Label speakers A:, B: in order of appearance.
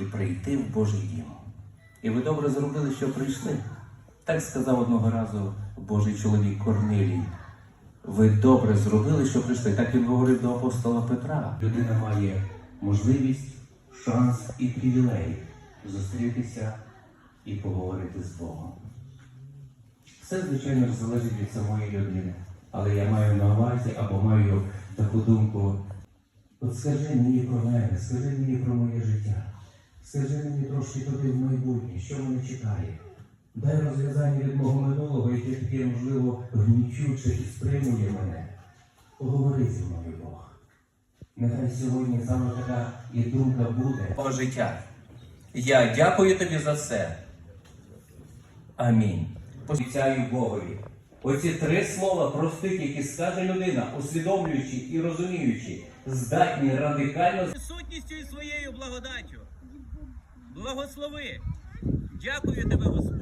A: і прийти в Божий дім. І ви добре зробили, що прийшли. Так сказав одного разу Божий чоловік Корнилій. Ви добре зробили, що прийшли. Так він говорив до апостола Петра. Людина має можливість, шанс і привілей зустрітися і поговорити з Богом. Все, звичайно, залежить від самої людини. Але я маю на увазі або маю таку думку. От скажи мені про мене, скажи мені про моє. Скажи мені трошки туди в майбутнє, що мене чекає. Дай розв'язання від мого минулого, яке таке, можливо, гнічуче і стримує мене. Поговори зі мною, Бог. Нехай сьогодні саме така і думка буде. О життя. Я дякую тобі за все. Амінь. Обіцяю Богові. Оці три слова простих, які скаже людина, усвідомлюючи і розуміючи, здатні радикально
B: сутністю і своєю благодаттю. Благослови. Дякую тебе, Господь.